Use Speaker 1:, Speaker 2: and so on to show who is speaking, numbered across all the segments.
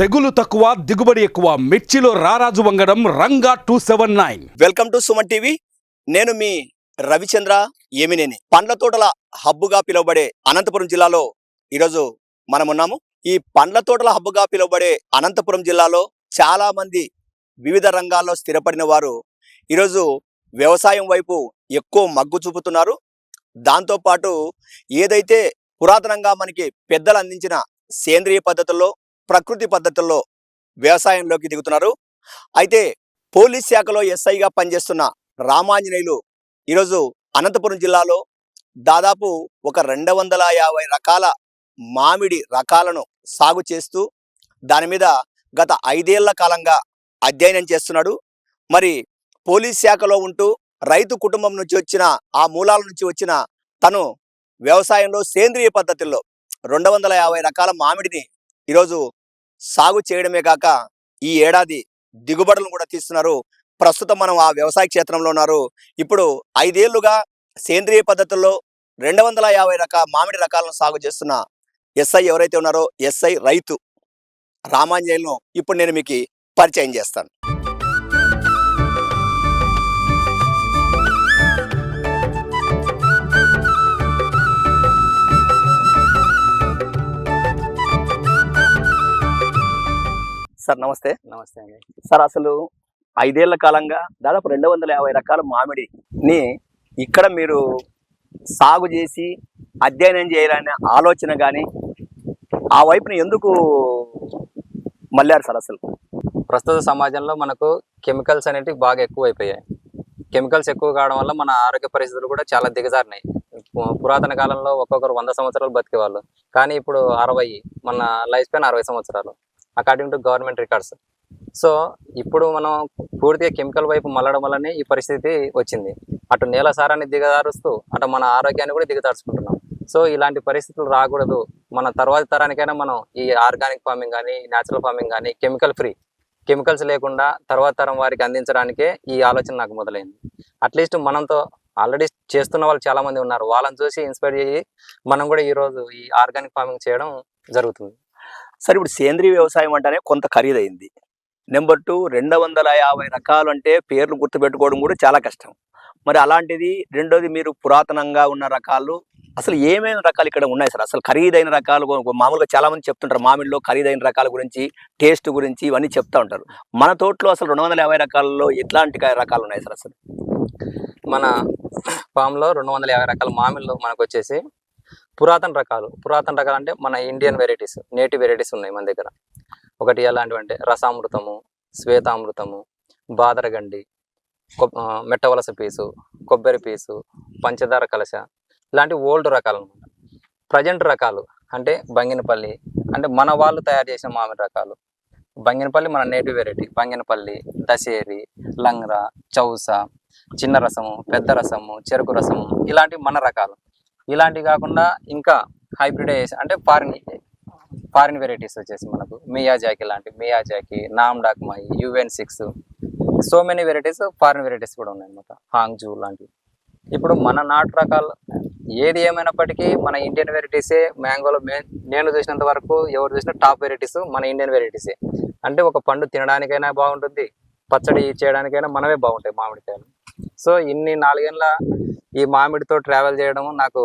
Speaker 1: తెగులు తక్కువ దిగుబడి ఎక్కువ. మిర్చిలో రారాజు వంగడం Ranga two seven nine.
Speaker 2: Welcome to Suman TV. నేను మీ రవిచంద్ర ఏమినేని. పండ్ల తోటల హబ్బుగా పిలువబడే అనంతపురం జిల్లాలో ఈరోజు మనం ఉన్నాము ఈ పండ్ల తోటల హబ్బుగా పిలువబడే అనంతపురం జిల్లాలో చాలా మంది వివిధ రంగాల్లో స్థిరపడిన వారు ఈరోజు వ్యవసాయం వైపు ఎక్కువ మగ్గు చూపుతున్నారు. దాంతోపాటు ఏదైతే పురాతనంగా మనకి పెద్దలు అందించిన సేంద్రియ పద్ధతుల్లో ప్రకృతి పద్ధతుల్లో వ్యవసాయంలోకి దిగుతున్నారు. అయితే పోలీస్ శాఖలో ఎస్ఐగా పనిచేస్తున్న రామాంజనేయులు ఈరోజు అనంతపురం జిల్లాలో దాదాపు ఒక రెండు వందల యాభై రకాల మామిడి రకాలను సాగు చేస్తూ దాని మీద గత ఐదేళ్ళ కాలంగా అధ్యయనం చేస్తున్నాడు. మరి పోలీస్ శాఖలో ఉంటూ రైతు కుటుంబం నుంచి వచ్చిన ఆ మూలాల నుంచి వచ్చిన తను వ్యవసాయంలో సేంద్రియ పద్ధతుల్లో రెండు వందల యాభై రకాల మామిడిని ఈరోజు సాగు చేయడమే కాక ఈ ఏడాది దిగుబడులను కూడా తీస్తున్నారు. ప్రస్తుతం మనం ఆ వ్యవసాయ క్షేత్రంలో ఉన్నారు. ఇప్పుడు ఐదేళ్ళుగా సేంద్రియ పద్ధతుల్లో రెండు వందల యాభై రకాల మామిడి రకాలను సాగు చేస్తున్న ఎస్ఐ ఎవరైతే ఉన్నారో ఎస్ఐ రైతు రామాంజనేయులను ఇప్పుడు నేను మీకు పరిచయం చేస్తాను. సార్ నమస్తే.
Speaker 3: నమస్తే అండి.
Speaker 2: సార్ అసలు ఐదేళ్ళ కాలంగా దాదాపు రెండు వందల యాభై రకాల మామిడిని ఇక్కడ మీరు సాగు చేసి అధ్యయనం చేయాలనే ఆలోచన కానీ ఆ వైపున ఎందుకు మళ్ళారు సార్ అసలు?
Speaker 3: ప్రస్తుత సమాజంలో మనకు కెమికల్స్ అనేటివి బాగా ఎక్కువ అయిపోయాయి కెమికల్స్ ఎక్కువ కావడం వల్ల మన ఆరోగ్య పరిస్థితులు కూడా చాలా దిగజారినాయి. పురాతన కాలంలో ఒక్కొక్కరు వంద సంవత్సరాలు బతికేవాళ్ళు. కానీ ఇప్పుడు అరవై మన లైఫ్ స్పాన్ అరవై సంవత్సరాలు. According to government records so ఇప్పుడు మనం పూర్తిగా కెమికల్ వైపు మళ్ళడం వల్లనే ఈ పరిస్థితి వచ్చింది. అటు నేల సారాన్ని దిగదారుస్తూ అటు మన ఆరోగ్యాన్ని కూడా దిగదార్చుకుంటున్నాం సో ఇలాంటి పరిస్థితులు రాకూడదు. మన తర్వాతి తరానికైనా మనం ఈ ఆర్గానిక్ ఫార్మింగ్ కానీ న్యాచురల్ ఫార్మింగ్ కానీ కెమికల్ ఫ్రీ కెమికల్స్ లేకుండా తర్వాత తరం వారికి అందించడానికే ఈ ఆలోచన నాకు మొదలైంది. అట్లీస్ట్ మనంతో ఆల్రెడీ చేస్తున్న వాళ్ళు చాలా మంది ఉన్నారు. వాళ్ళని చూసి ఇన్స్పైర్ చేయి మనం కూడా ఈ రోజు ఈ ఆర్గానిక్ ఫార్మింగ్ చేయడం జరుగుతుంది.
Speaker 2: సార్ ఇప్పుడు సేంద్రియ వ్యవసాయం అంటేనే కొంత ఖరీదైంది. నెంబర్ టూ రెండు వందల యాభై రకాలు అంటే పేర్లు గుర్తుపెట్టుకోవడం కూడా చాలా కష్టం. మరి అలాంటిది రెండోది మీరు పురాతనంగా ఉన్న రకాలు అసలు ఏమేమి రకాలు ఇక్కడ ఉన్నాయి సార్? అసలు ఖరీదైన రకాలు మామూలుగా చాలా మంది చెప్తుంటారు మామిడిలో ఖరీదైన రకాల గురించి టేస్ట్ గురించి ఇవన్నీ చెప్తా ఉంటారు. మన తోటలో అసలు రెండు వందల యాభై రకాలలో ఎట్లాంటి రకాలు ఉన్నాయి సార్ అసలు?
Speaker 3: మన ఫామ్లో రెండు వందల యాభై రకాల మామిళ్ళు మనకు వచ్చేసి పురాతన రకాలు. పురాతన రకాలు అంటే మన ఇండియన్ వెరైటీస్ నేటివ్ వెరైటీస్ ఉన్నాయి మన దగ్గర. ఒకటి ఎలాంటివి అంటే రసామృతము శ్వేతామృతము బాదరగండి మెట్టవలస పీసు కొబ్బరి పీసు పంచదార కలశ ఇలాంటి ఓల్డ్ రకాలు అనమాట ప్రజెంట్ రకాలు అంటే బంగినపల్లి అంటే మన వాళ్ళు తయారు చేసిన మామిడి రకాలు. బంగినపల్లి మన నేటివ్ వెరైటీ బంగినపల్లి దశేరి లంగ్రా చౌస చిన్న రసము పెద్ద రసము చెరుకు రసము ఇలాంటివి మన రకాలు. ఇలాంటివి కాకుండా ఇంకా హైబ్రిడ్ అంటే ఫారిన్ ఫారిన్ వెరైటీస్ వచ్చేసి మనకు మియాజాకి లాంటి Miyazaki Nam Dok Mai UN six. So many varieties foreign varieties కూడా ఉన్నాయి అనమాట హాంగ్జూ లాంటివి. ఇప్పుడు మన నాటు రకాలు ఏది ఏమైనప్పటికీ మన ఇండియన్ వెరైటీసే మ్యాంగోలో మే నేను చూసినంత వరకు ఎవరు చూసినా టాప్ వెరైటీస్ మన ఇండియన్ వెరైటీసే. అంటే ఒక పండు తినడానికైనా బాగుంటుంది పచ్చడి చేయడానికైనా మనమే బాగుంటాయి మామిడికాయలు. సో ఇన్ని నాలుగేళ్ళ ఈ మామిడితో ట్రావెల్ చేయడం నాకు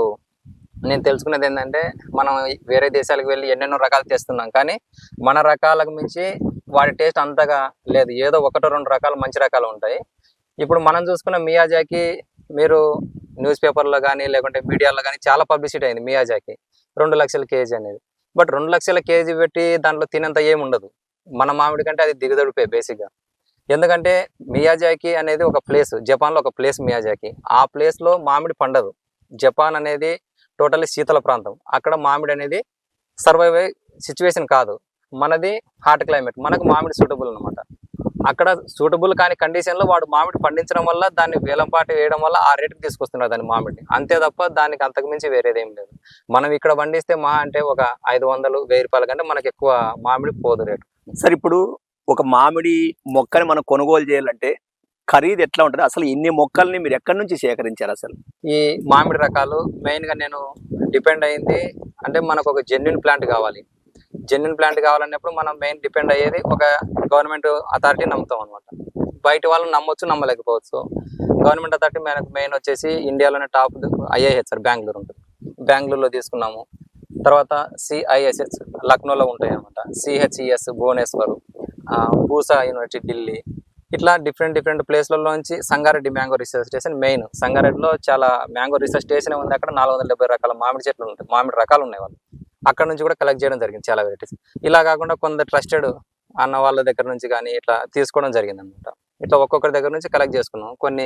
Speaker 3: నేను తెలుసుకున్నది ఏంటంటే మనం వేరే దేశాలకు వెళ్ళి ఎన్నెన్నో రకాలు తెస్తున్నాం. కానీ మన రకాలకు మించి వాటి టేస్ట్ అంతగా లేదు. ఏదో ఒకటో రెండు రకాలు మంచి రకాలు ఉంటాయి. ఇప్పుడు మనం చూసుకున్న మియాజాకి మీరు న్యూస్ పేపర్లో కానీ లేకుంటే మీడియాలో కానీ చాలా పబ్లిసిటీ అయింది మియాజాకి. రెండు లక్షల కేజీ అనేది. బట్ రెండు లక్షల కేజీ పెట్టి దాంట్లో తినేంత ఏమి ఉండదు మన మామిడి కంటే అది దిగుదడిపోయి బేసిక్గా ఎందుకంటే మియాజాకి అనేది ఒక ప్లేస్ జపాన్లో ఒక ప్లేస్ మియాజాకి. ఆ ప్లేస్లో మామిడి పండదు. జపాన్ అనేది టోటల్లీ శీతల ప్రాంతం. అక్కడ మామిడి అనేది సర్వైవ్ సిచ్యువేషన్ కాదు. మనది హాట్ క్లైమేట్ మనకు మామిడి సూటబుల్ అనమాట అక్కడ సూటబుల్ కాని కండిషన్లో వాడు మామిడి పండించడం వల్ల దాన్ని వేలంపాటి వేయడం వల్ల ఆ రేటుకి తీసుకొస్తున్నారు దాని మామిడిని అంతే తప్ప దానికి అంతకు మించి వేరేది లేదు. మనం ఇక్కడ పండిస్తే మా అంటే ఒక ఐదు వందలు వెయ్యి రూపాయల కంటే మనకు ఎక్కువ మామిడి పోదు రేటు.
Speaker 2: సార్ ఇప్పుడు ఒక మామిడి మొక్కని మనం కొనుగోలు చేయాలంటే ఖరీదు ఎట్లా ఉంటుంది? అసలు ఇన్ని మొక్కల్ని మీరు ఎక్కడి నుంచి సేకరించారు అసలు?
Speaker 3: ఈ మామిడి రకాలు మెయిన్గా నేను డిపెండ్ అయింది. అంటే మనకు ఒక జెన్యున్ ప్లాంట్ కావాలి. జెన్యున్ ప్లాంట్ కావాలన్నప్పుడు మనం మెయిన్ డిపెండ్ అయ్యేది ఒక గవర్నమెంట్ అథారిటీ నమ్ముతాం అనమాట బయట వాళ్ళని నమ్మొచ్చు నమ్మలేకపోవచ్చు. గవర్నమెంట్ అథారిటీ మనకు మెయిన్ వచ్చేసి ఇండియాలోనే టాప్ ఐఐహెచ్ సార్ బెంగళూరు ఉంటుంది. బెంగళూరులో తీసుకున్నాము. తర్వాత సిఐఎస్ఎస్ లక్నోలో ఉంటాయి అనమాట సిహెచ్ఈఎస్ భువనేశ్వర్. పూసా యూనివర్సిటీ ఢిల్లీ. ఇట్లా different different ప్లేస్లలోంచి Sangareddy mango research station main సంగారెడ్డిలో చాలా మ్యాంగో రీసెర్చ్ స్టేషన్ ఉంది అక్కడ నాలుగు వందల డెబ్బై రకాల మామిడి చెట్లు ఉంటాయి. మామిడి రకాలు ఉన్నాయి వాళ్ళు. అక్కడ నుంచి కూడా కలెక్ట్ చేయడం జరిగింది చాలా వెరైటీస్ ఇలా కాకుండా కొందరు ట్రస్టెడ్ అన్న వాళ్ళ దగ్గర నుంచి కానీ ఇట్లా తీసుకోవడం జరిగింది అనమాట ఇట్లా ఒక్కొక్కరి దగ్గర నుంచి కలెక్ట్ చేసుకున్నాం. కొన్ని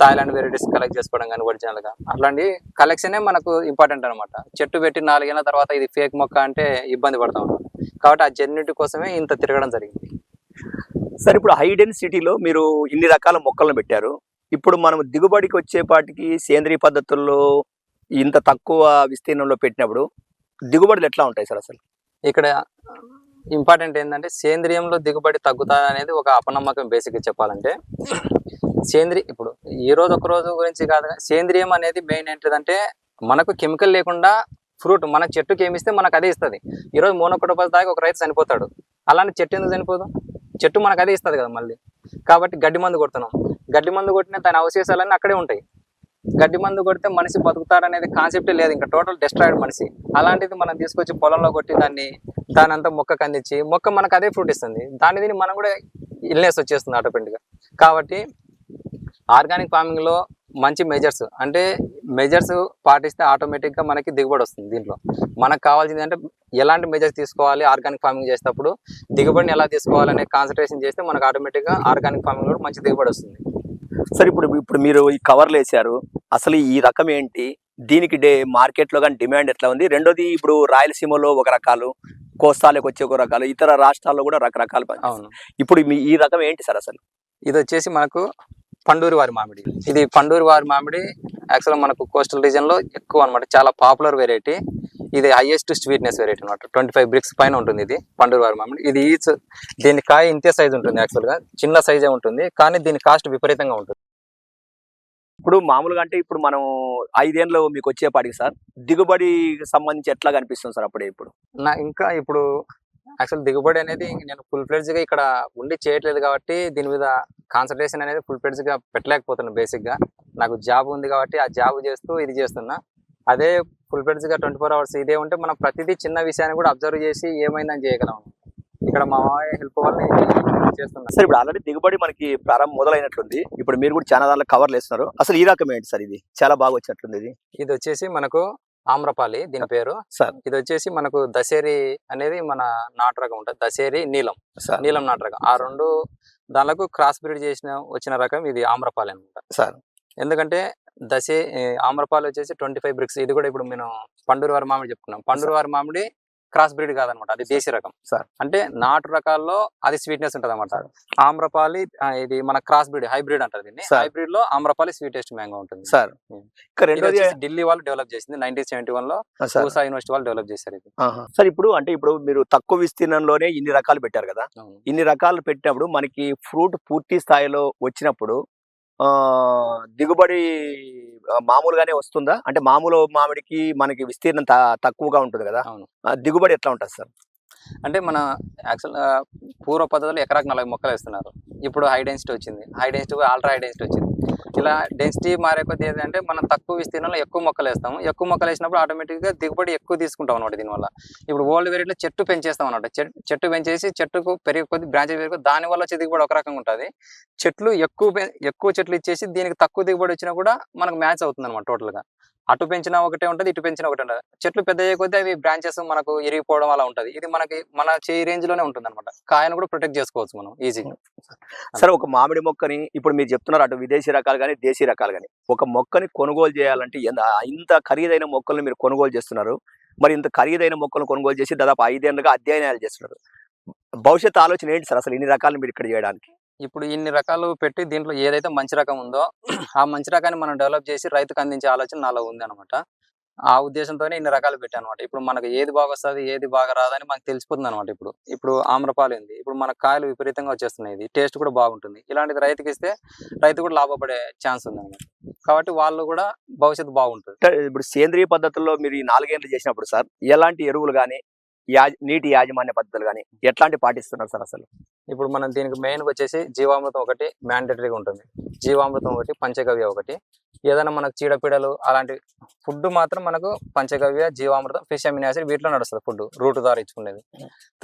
Speaker 3: థాయిలాండ్ వెరైటీస్ కలెక్ట్ చేసుకోవడం కానీ ఒరిజినల్గా అట్లాంటి కలెక్షనే మనకు ఇంపార్టెంట్ అనమాట చెట్టు పెట్టి నాలుగేళ్ళ తర్వాత ఇది ఫేక్ మొక్క అంటే ఇబ్బంది పడతాం అనమాట కాబట్టి ఆ జర్నీటి కోసమే ఇంత తిరగడం జరిగింది.
Speaker 2: సార్ ఇప్పుడు హై డెన్సిటీలో మీరు ఇన్ని రకాల మొక్కలను పెట్టారు. ఇప్పుడు మనం దిగుబడికి వచ్చేపాటికి సేంద్రియ పద్ధతుల్లో ఇంత తక్కువ విస్తీర్ణంలో పెట్టినప్పుడు దిగుబడులు ఎట్లా ఉంటాయి సార్ అసలు?
Speaker 3: ఇక్కడ ఇంపార్టెంట్ ఏంటంటే సేంద్రియంలో దిగుబడి తగ్గుతుంది అనేది ఒక అపనమ్మకం బేసిక్గా చెప్పాలంటే. సేంద్రియ ఇప్పుడు ఈ రోజు ఒక రోజు గురించి కాదు సేంద్రియం అనేది మెయిన్ ఏంటిదంటే మనకు కెమికల్ లేకుండా ఫ్రూట్ మన చెట్టుకి ఏమిస్తే మనకు అదే ఇస్తుంది. ఈ రోజు దాకా ఒక రైతు చనిపోతాడు. అలాంటి చెట్టు ఎందుకు చనిపోదు? చెట్టు మనకు అదే ఇస్తుంది కదా మళ్ళీ. కాబట్టి గడ్డి మందు కొడుతున్నాం. గడ్డి మందు కొట్టిన తన అవశేషాలన్నీ అక్కడే ఉంటాయి. గడ్డి మందు కొడితే మనిషి బతుకుతాడనేది కాన్సెప్టే లేదు. ఇంకా టోటల్ డిస్ట్రాయిడ్ మనిషి. అలాంటిది మనం తీసుకొచ్చి పొలంలో కొట్టి దాన్ని దాని అంతా మొక్కకు అందించి మొక్క మనకు అదే ఫ్రూట్ ఇస్తుంది. దాని దీన్ని మనం కూడా ఇల్నెస్ వచ్చేస్తుంది ఆటోమేటిక్గా కాబట్టి ఆర్గానిక్ ఫార్మింగ్లో మంచి మెజర్స్ అంటే మెజర్స్ పాటిస్తే ఆటోమేటిక్గా మనకి దిగుబడి వస్తుంది దీంట్లో. మనకు కావాల్సింది అంటే ఎలాంటి మెజర్స్ తీసుకోవాలి ఆర్గానిక్ ఫార్మింగ్ చేసేటప్పుడు దిగుబడిని ఎలా తీసుకోవాలనే కాన్సన్ట్రేషన్ చేస్తే మనకు ఆటోమేటిక్గా ఆర్గానిక్ ఫార్మింగ్లో మంచి దిగుబడి వస్తుంది.
Speaker 2: సార్ ఇప్పుడు ఇప్పుడు మీరు ఈ కవర్లు వేసారు అసలు ఈ రకం ఏంటి? దీనికి డే మార్కెట్లో కానీ డిమాండ్ ఎట్లా ఉంది? రెండోది ఇప్పుడు రాయలసీమలో ఒక రకాలు కోస్తాలకు వచ్చే ఒక రకాలు ఇతర రాష్ట్రాల్లో కూడా రకరకాలు ఇప్పుడు మీ ఈ రకం ఏంటి సార్ అసలు?
Speaker 3: ఇది వచ్చేసి మనకు పండూరి వారి మామిడి. ఇది పండూరి వారి మామిడి యాక్చువల్గా మనకు కోస్టల్ రీజన్లో ఎక్కువ అన్నమాట. చాలా పాపులర్ వెరైటీ ఇది హైయెస్ట్ స్వీట్నెస్ వెరైటీ అనమాట ట్వంటీ ఫైవ్ బ్రిక్స్ పైన ఉంటుంది ఇది పండూరి వారి మామిడి. ఇది ఈచ్ దీని కాయ ఇంతే సైజ్ ఉంటుంది యాక్చువల్గా. చిన్న సైజే ఉంటుంది కానీ దీని కాస్ట్ విపరీతంగా ఉంటుంది.
Speaker 2: ఇప్పుడు మామూలుగా అంటే ఇప్పుడు మనం ఐదేళ్ళు మీకు వచ్చేపాటికి సార్ దిగుబడి సంబంధించి ఎట్లా కనిపిస్తుంది సార్ అప్పుడే ఇప్పుడు?
Speaker 3: నా ఇంకా ఇప్పుడు యాక్చువల్ దిగుబడి అనేది నేను ఫుల్ ఫ్లెడ్జ్గా ఇక్కడ ఉండి చేయట్లేదు కాబట్టి దీని మీద కాన్సన్ట్రేషన్ అనేది ఫుల్గా పెట్టలేకపోతున్నాను బేసిక్గా. నాకు జాబ్ ఉంది కాబట్టి ఆ జాబ్ చేస్తూ ఇది చేస్తున్నా. అదే ఫుల్గా ట్వంటీ ఫోర్ అవర్స్ ఇదే ఉంటే మనం ప్రతిదీ చిన్న విషయాన్ని కూడా అబ్జర్వ్ చేసి ఏమైందని చేయగలం. ఇక్కడ మా మామయ్య హెల్ప్ వల్ల నేను చేస్తున్నా.
Speaker 2: సార్ ఇప్పుడు ఆల్రెడీ దిగుబడి మనకి ప్రారంభం మొదలైనట్లుంది. ఇప్పుడు మీరు కూడా చాలా దాంట్లో కవర్లు వేస్తున్నారు అసలు ఈ రకం ఏంటి సార్ ఇది? చాలా బాగా వచ్చినట్లుంది ఇది.
Speaker 3: ఇది వచ్చేసి మనకు ఆమ్రపాలి దీని పేరు.
Speaker 2: సార్.
Speaker 3: ఇది వచ్చేసి మనకు దశేరి అనేది మన నాటు రకం ఉంటుంది. దశేరి నీలం. నీలం నాటు రకం ఆ రెండు దానిలకు క్రాస్ బ్రీడ్ చేసిన వచ్చిన రకం ఇది ఆమ్రపాలి అనమాట.
Speaker 2: సార్.
Speaker 3: ఎందుకంటే దశే ఆమ్రపాలు వచ్చేసి ట్వంటీ ఫైవ్ బ్రిక్స్. ఇది కూడా ఇప్పుడు మేము పండూరు వారి మామిడి చెప్పుకున్నాం. పండూరు వారి మామిడి క్రాస్ బ్రీడ్ కాదనమాట అది దేశీ రకం.
Speaker 2: సార్.
Speaker 3: అంటే నాటు రకాల్లో అది స్వీట్నెస్ ఉంటుంది అనమాట ఆమ్రపాలి ఇది మన క్రాస్ బ్రీడ్ హైబ్రిడ్ అంటారు దీన్ని. హైబ్రిడ్లో ఆమ్రపాలి స్వీటెస్ట్ మ్యాంగో ఉంటుంది.
Speaker 2: సార్. రెండోది
Speaker 3: ఢిల్లీ వాళ్ళు డెవలప్ చేసింది నైన్టీన్ సెవెంటీ
Speaker 2: వన్లో
Speaker 3: పూసా యూనివర్సిటీ వాళ్ళు డెవలప్ చేశారు ఇది.
Speaker 2: సార్ ఇప్పుడు అంటే ఇప్పుడు మీరు తక్కువ విస్తీర్ణంలోనే ఇన్ని రకాలు పెట్టారు కదా. ఇన్ని రకాలు పెట్టినప్పుడు మనకి ఫ్రూట్ పూర్తి స్థాయిలో వచ్చినప్పుడు దిగుబడి మామూలుగానే వస్తుందా? అంటే మామూలు మామిడికి మనకి విస్తీర్ణం తక్కువగా ఉంటుంది కదా? దిగుబడి ఎట్లా ఉంటుంది సార్?
Speaker 3: అంటే మన యాక్చువల్ పూర్వ పద్ధతిలో ఎకరాకు నలభై మొక్కలు వేస్తున్నారు. ఇప్పుడు హై డెన్సిటీ వచ్చింది. High density ultra high density వచ్చింది. ఇలా డెన్సిటీ మారే కొద్ది ఏంటంటే మనం తక్కువ విస్తీర్ణంలో ఎక్కువ మొక్కలు వేస్తాము. ఎక్కువ మొక్కలు వేసినప్పుడు ఆటోమేటిక్గా దిగుబడి ఎక్కువ తీసుకుంటాం అనమాట దీనివల్ల. ఇప్పుడు ఓల్డ్ వెరైటీలో చెట్టు పెంచేస్తాం అనమాట చెట్టు పెంచేసి చెట్టుకు పెరిగే కొద్ది బ్రాంచెస్ పెరిగి దాని వల్ల వచ్చే దిగుబడి ఒక రకంగా ఉంటుంది. చెట్లు ఎక్కువ పె- ఎక్కువ చెట్లు ఇచ్చేసి దీనికి తక్కువ దిగుబడి వచ్చినా కూడా మనకు మ్యాచ్ అవుతుంది అనమాట టోటల్గా అటు పెంచినా ఒకటే ఉంటుంది ఇటు పెంచినా ఒకటే ఉంటుంది. చెట్లు పెద్ద అయ్యే కొద్దీ అవి బ్రాంచెస్ మనకు ఇరిగిపోవడం అలా ఉంటుంది. ఇది మనకి మన చేయి రేంజ్లోనే ఉంటుంది అనమాట కాయను కూడా ప్రొటెక్ట్ చేసుకోవచ్చు మనం ఈజీగా hmm.
Speaker 2: సరే ఒక మామిడి మొక్కని ఇప్పుడు మీరు చెప్తున్నారు అటు విదేశీ రకాలు కానీ దేశీ రకాలు కానీ ఒక మొక్కని కొనుగోలు చేయాలంటే ఎంత- ఇంత ఖరీదైన మొక్కల్ని మీరు కొనుగోలు చేస్తున్నారు. మరి ఇంత ఖరీదైన మొక్కలను కొనుగోలు చేసి దాదాపు ఐదేళ్ళుగా అధ్యయనాలు చేస్తున్నారు. భవిష్యత్ ఆలోచన ఏంటి సార్? అసలు ఇన్ని రకాలు మీరు ఇక్కడ చేయడానికి?
Speaker 3: ఇప్పుడు ఇన్ని రకాలు పెట్టి దీంట్లో ఏదైతే మంచి రకం ఉందో ఆ మంచి రకాన్ని మనం డెవలప్ చేసి రైతుకు అందించే ఆలోచన నాలో ఉంది అనమాట ఆ ఉద్దేశంతోనే ఇన్ని రకాలు పెట్టాను అనమాట ఇప్పుడు మనకు ఏది బాగా వస్తుంది ఏది బాగా రాదని మనకు తెలిసిపోతుంది అనమాట ఇప్పుడు. ఇప్పుడు ఆమ్రపాలు ఉంది. ఇప్పుడు మన కాయలు విపరీతంగా వచ్చేస్తున్నాయి. ఇది టేస్ట్ కూడా బాగుంటుంది. ఇలాంటిది రైతుకి ఇస్తే రైతు కూడా లాభపడే ఛాన్స్ ఉంది అనమాట కాబట్టి వాళ్ళు కూడా భవిష్యత్తు బాగుంటుంది.
Speaker 2: ఇప్పుడు సేంద్రియ పద్ధతుల్లో మీరు ఈ నాలుగేళ్ళు చేసినప్పుడు సార్ ఎలాంటి ఎరువులు కానీ నీటి యాజమాన్య పద్ధతులు కానీ ఎట్లాంటి పాటిస్తున్నారు సార్ అసలు?
Speaker 3: ఇప్పుడు మనం దీనికి మెయిన్ వచ్చేసి జీవామృతం ఒకటి మ్యాండేటరీగా ఉంటుంది. జీవామృతం ఒకటి పంచగవ్య ఒకటి. ఏదైనా మనకు చీడపీడలు అలాంటి ఫుడ్ మాత్రం మనకు panchagavya jeevamrutham fish amino acid వీటిలో నడుస్తుంది ఫుడ్ రూట్ ద్వారా ఇచ్చుకునేది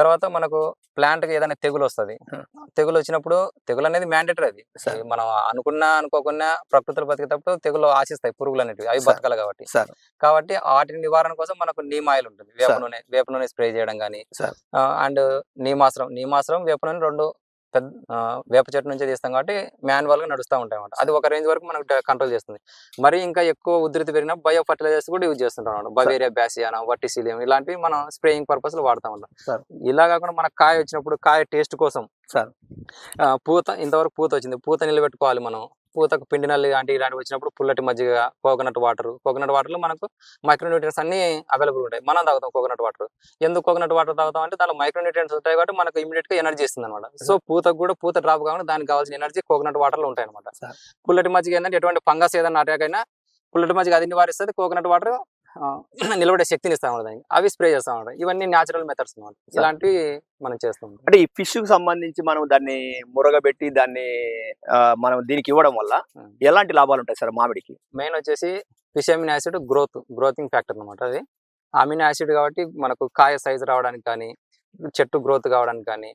Speaker 3: తర్వాత మనకు ప్లాంట్కి ఏదైనా తెగులు వస్తుంది. తెగులు వచ్చినప్పుడు తెగులు అనేది మ్యాండేటరీ అది మనం అనుకున్నా అనుకోకున్నా ప్రకృతిలో బతికేటప్పుడు తెగులు ఆశిస్తాయి పురుగులు అనేటివి అవి. బతకాలి కాబట్టి
Speaker 2: సార్
Speaker 3: కాబట్టి వాటి నివారణ కోసం మనకు నీమ్ ఆయిల్ ఉంటుంది వేప. నూనె వేప నూనె స్ప్రే చేయడం కానీ. అండ్ నీమాశ్రం నీమాశ్రం వేప నూనె రెండు పెద్ద వేప చెట్టు నుంచే తీస్తాం కాబట్టి మాన్యువల్గా నడుస్తూ ఉంటాయి అన్నమాట అది ఒక రేంజ్ వరకు మనకు కంట్రోల్ చేస్తుంది. మరి ఇంకా ఎక్కువ ఉధృతి పెరిగిన బయో ఫర్టిలైజర్స్ కూడా యూజ్ చేస్తుంటాం అన్నమాట. బవేరియా బ్యాసియానా వట్టిసిలియం ఇలాంటివి మనం స్ప్రేయింగ్ పర్పస్లో వాడుతూ ఉంటాం. ఇలా కాకుండా మనకు కాయ వచ్చినప్పుడు కాయ టేస్ట్ కోసం. ఆ, పూత ఇంతవరకు పూత వచ్చింది. పూత నిలబెట్టుకోవాలి మనం. పూతకు పిండి నల్లి లాంటి ఇలాంటివి వచ్చినప్పుడు పుల్లటి మజ్జిగ కోకోనట్ వాటర్. కోకోనట్ వాటర్లో మనకు మైక్రోన్యూట్రియన్స్ అన్ని అవైలబుల్ ఉంటాయి. మనం తాగుతాం కోకోనట్ వాటర్. ఎందుకు కోకోనట్ వాటర్ తాగుతాం అంటే దానిలో మైక్రోన్యూట్రియన్స్ ఉంటాయి కాబట్టి మనకు ఇమీడియట్గా ఎనర్జీ ఇస్తుంది అనమాట సో పూతకు కూడా పూత డ్రాప్ కాకుండా దానికి కావాల్సిన ఎనర్జీ కోకోనట్ వాటర్లో ఉంటాయి అనమాట. పుల్లటి మజ్జిగ ఏంటంటే ఎటువంటి ఫంగస్ ఏదైనా అటాక్ అయినా పుల్లటి మజ్జిగ అది నివారిస్తుంది. కోకోనట్ వాటర్ నిలబడే శక్తిని ఇస్తా ఉంటాయి అవి స్ప్రే చేస్తా ఉంటాయి ఇవన్నీ న్యాచురల్ మెథడ్స్ అనమాట ఇలాంటివి మనం చేస్తాం
Speaker 2: అంటే ఈ ఫిష్కు సంబంధించి మనం దాన్ని మురగబెట్టి దాన్ని మనం దీనికి ఇవ్వడం వల్ల. ఎలాంటి లాభాలు ఉంటాయి సార్ మామిడికి?
Speaker 3: మెయిన్ వచ్చేసి fish amino acid growth growthing factor అనమాట అది. అమిన్ యాసిడ్ కాబట్టి మనకు కాయ సైజ్ రావడానికి కానీ చెట్టు గ్రోత్ కావడానికి కానీ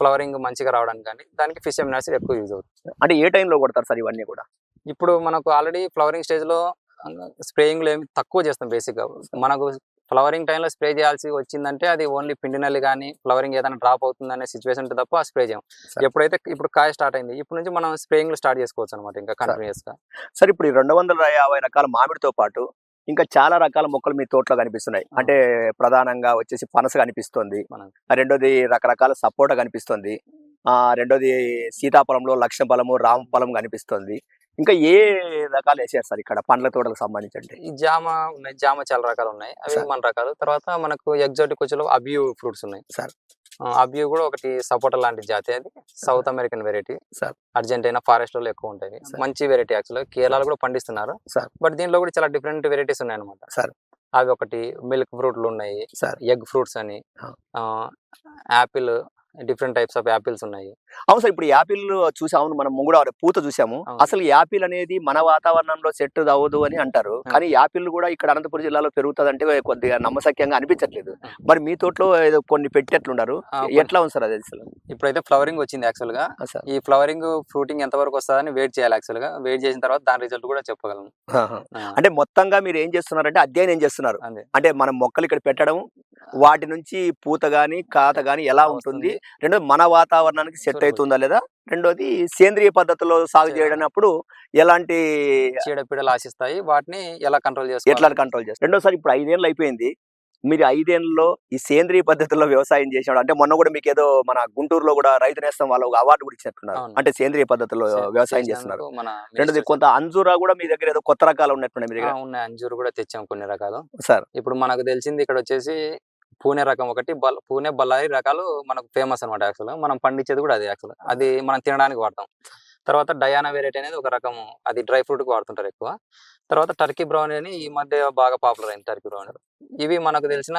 Speaker 3: ఫ్లవరింగ్ మంచిగా రావడానికి కానీ దానికి ఫిష్ అమిన్ యాసిడ్ ఎక్కువ యూజ్ అవుతుంది.
Speaker 2: అంటే ఏ టైంలో కొడతారు సార్ ఇవన్నీ కూడా?
Speaker 3: ఇప్పుడు మనకు ఆల్రెడీ ఫ్లవరింగ్ స్టేజ్ లో స్ప్రేయింగ్లో ఏమి తక్కువ చేస్తాం బేసిక్గా మనకు ఫ్లవరింగ్ టైంలో స్ప్రే చేయాల్సి వచ్చిందంటే అది ఓన్లీ పిండి నల్లి కానీ ఫ్లవరింగ్ ఏదైనా డ్రాప్ అవుతుంది అనే సిచ్యువేషన్ ఉంటే తప్ప స్ప్రే చేయం. ఎప్పుడైతే ఇప్పుడు కాయ స్టార్ట్ అయింది ఇప్పుడు నుంచి మనం స్ప్రేయింగ్ స్టార్ట్ చేసుకోవచ్చు అనమాట ఇంకా కంటిన్యూస్గా.
Speaker 2: సార్ ఇప్పుడు ఈ రెండు వందల యాభై రకాల మామిడితో పాటు ఇంకా చాలా రకాల మొక్కలు మీ తోటలో కనిపిస్తున్నాయి. అంటే ప్రధానంగా వచ్చేసి పనస కనిపిస్తుంది. రెండోది రకరకాల సపోటా కనిపిస్తుంది. ఆ రెండోది సీతాఫలంలో లక్ష్మ ఫలము రామ ఫలం కనిపిస్తుంది. ఇంకా ఏ రకాలు వేసారు సార్ ఇక్కడ పండ్ల తోటలకు సంబంధించి అంటే
Speaker 3: ఈ జామ ఉన్నాయి జామ చాలా రకాలు ఉన్నాయి అవి. మన రకాలు తర్వాత మనకు ఎగ్జాటిక్ వచ్చేలో అబ్యూ ఫ్రూట్స్ ఉన్నాయి
Speaker 2: Sir.
Speaker 3: అబ్యూ కూడా ఒకటి సపోటా లాంటి జాతి అది South American variety
Speaker 2: Sir.
Speaker 3: Argentina ఫారెస్ట్లో ఎక్కువ ఉంటాయి. మంచి వెరైటీ యాక్చువల్ కేరళలో కూడా పండిస్తున్నారు
Speaker 2: Sir.
Speaker 3: బట్ దీంట్లో కూడా చాలా డిఫరెంట్ వెరైటీస్ ఉన్నాయి అనమాట
Speaker 2: Sir.
Speaker 3: అవి ఒకటి మిల్క్ ఫ్రూట్లు ఉన్నాయి
Speaker 2: సార్
Speaker 3: ఎగ్ ఫ్రూట్స్ అని. Apple different types of apples ఉన్నాయి.
Speaker 2: అవును సార్ ఇప్పుడు యాపిల్ చూసాము మనం ముంగుడ పూత చూసాము. అసలు యాపిల్ అనేది మన వాతావరణంలో సెట్ అవ్వదు అని అంటారు. కానీ యాపిల్ కూడా ఇక్కడ అనంతపురం జిల్లాలో పెరుగుతుంది అంటే కొద్దిగా నమ్మశక్యంగా అనిపించట్లేదు. మరి మీ తోటలో ఏదో కొన్ని పెట్టేట్లున్నారు ఎట్లా ఉంది సార్ అది అసలు?
Speaker 3: ఇప్పుడైతే ఫ్లవరింగ్ వచ్చింది
Speaker 2: యాక్చువల్గా
Speaker 3: ఈ ఫ్లవరింగ్ ఫ్రూటింగ్ ఎంత వరకు వస్తుందని వెయిట్ చేయాలి యాక్చువల్గా వెయిట్ చేసిన తర్వాత దాని రిజల్ట్ కూడా. ఆ,
Speaker 2: అంటే మొత్తంగా మీరు ఏం చేస్తున్నారంటే అధ్యయనం చేస్తున్నారు?
Speaker 3: అదే
Speaker 2: అంటే మనం మొక్కలు ఇక్కడ పెట్టడం వాటి నుంచి పూత గాని కాత గాని ఎలా ఉంటుంది? రెండోది మన వాతావరణానికి సెట్. అవుతుందా లేదా? రెండోది సేంద్రియ పద్ధతిలో సాగు
Speaker 3: చేయాలి.
Speaker 2: చేయడప్పుడు ఎలాంటి
Speaker 3: చీడపీడలు ఆశిస్తాయి. వాటిని ఎలా కంట్రోల్ చేసుకోవాలి?
Speaker 2: ఎట్లా కంట్రోల్ చేస్తారు రెండోసారి ఇప్పుడు ఐదేళ్ళు అయిపోయింది. మీరు ఐదేళ్ళలో ఈ సేంద్రియ పద్ధతిలో వ్యవసాయం చేసినాడు అంటే మొన్న కూడా మీకు ఏదో మన గుంటూరులో కూడా రైతు నేస్తం వాళ్ళు ఒక అవార్డు కూడా ఇచ్చినట్టున్నారు. అంటే సేంద్రియ పద్ధతిలో వ్యవసాయం చేస్తున్నారు. రెండోది కొంత అంజూరా కూడా మీ దగ్గర ఏదో కొత్త రకాలు ఉన్నట్టున్నాయి మీ దగ్గర.
Speaker 3: ఉన్నాయి. అంజూరు కూడా తెచ్చాం కొన్ని రకాలు.
Speaker 2: సార్.
Speaker 3: ఇప్పుడు మనకు తెలిసింది ఇక్కడ వచ్చేసి పూణే రకం ఒకటి బల్ పూణే బళ్ళారి రకాలు మనకు ఫేమస్ అనమాట యాక్చువల్ మనం పండించేది కూడా అది యాక్చువల్ అది మనం తినడానికి వాడతాం. తర్వాత డయానా వెరైటీ అనేది ఒక రకము. అది డ్రై ఫ్రూట్కి వాడుతుంటారు ఎక్కువ. తర్వాత టర్కీ బ్రౌన్ అని ఈ మధ్య బాగా పాపులర్ అయింది టర్కీ బ్రౌన్ ఇవి మనకు తెలిసిన